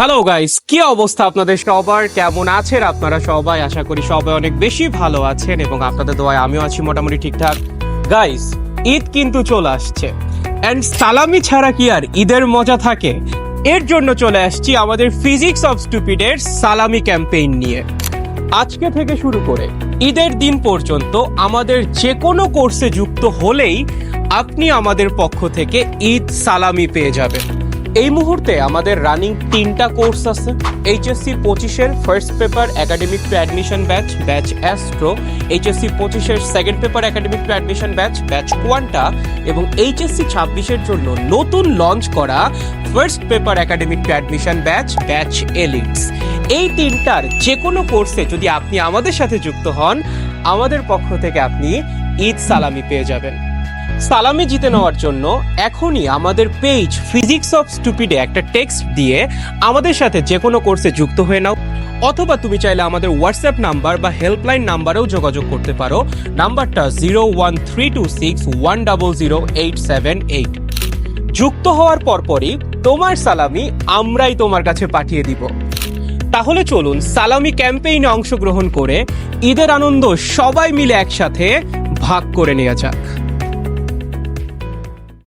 Hello guys কি অবস্থা আপনাদের সবার? কেমন আছেন আপনারা সবাই? আশা করি সবাই অনেক বেশি ভালো আছেন এবং আপনাদের দোয়ায় আমিও আছি মোটামুটি ঠিকঠাক। গাইস ঈদ কিন্তু চলে আসছে। অ্যান্ড সালামি ছাড়া কি আর ঈদের মজা থাকে? এর জন্য চলে আসছি আমাদের ফিজিক্স অফ স্টুপিডের সালামি ক্যাম্পেইন নিয়ে। আজকে থেকে শুরু করে ঈদের দিন পর্যন্ত আমাদের যে কোনো কোর্সে যুক্ত হলেই আপনি আমাদের পক্ষ থেকে ঈদ সালামি পেয়ে যাবেন। এই মুহূর্তে আমাদের রানিং তিনটা কোর্স আছে। এইচএসসি পঁচিশের first paper academic to admission batch batch Astro HSC পঁচিশের second paper academic to admission batch batch Quanta এবং এইচএসসি ছাব্বিশের জন্য নতুন লঞ্চ করা first paper academic to admission batch batch Elites এই তিনটার যে কোনো কোর্সে যদি আপনি আমাদের সাথে যুক্ত হন, আমাদের পক্ষ থেকে আপনি ঈদ সালামি পেয়ে যাবেন। সালামি জিতে নেওয়ার জন্য এখনই আমাদের পেজ ফিজিক্স অফ স্টুপিডে একটা টেক্সট দিয়ে আমাদের সাথে যে কোনো কোর্সে যুক্ত হয়ে নাও। অথবা তুমি চাইলে আমাদের হোয়াটসঅ্যাপ নাম্বার বা হেল্পলাইন নাম্বারেও যোগাযোগ করতে পারো। নাম্বারটা zero one three two six one double zero eight seven eight যুক্ত হওয়ার পরপরই তোমার সালামি আমরাই তোমার কাছে পাঠিয়ে দিব। তাহলে চলুন সালামি ক্যাম্পেইনে অংশগ্রহণ করে ঈদের আনন্দ সবাই মিলে একসাথে ভাগ করে নেওয়া যাক।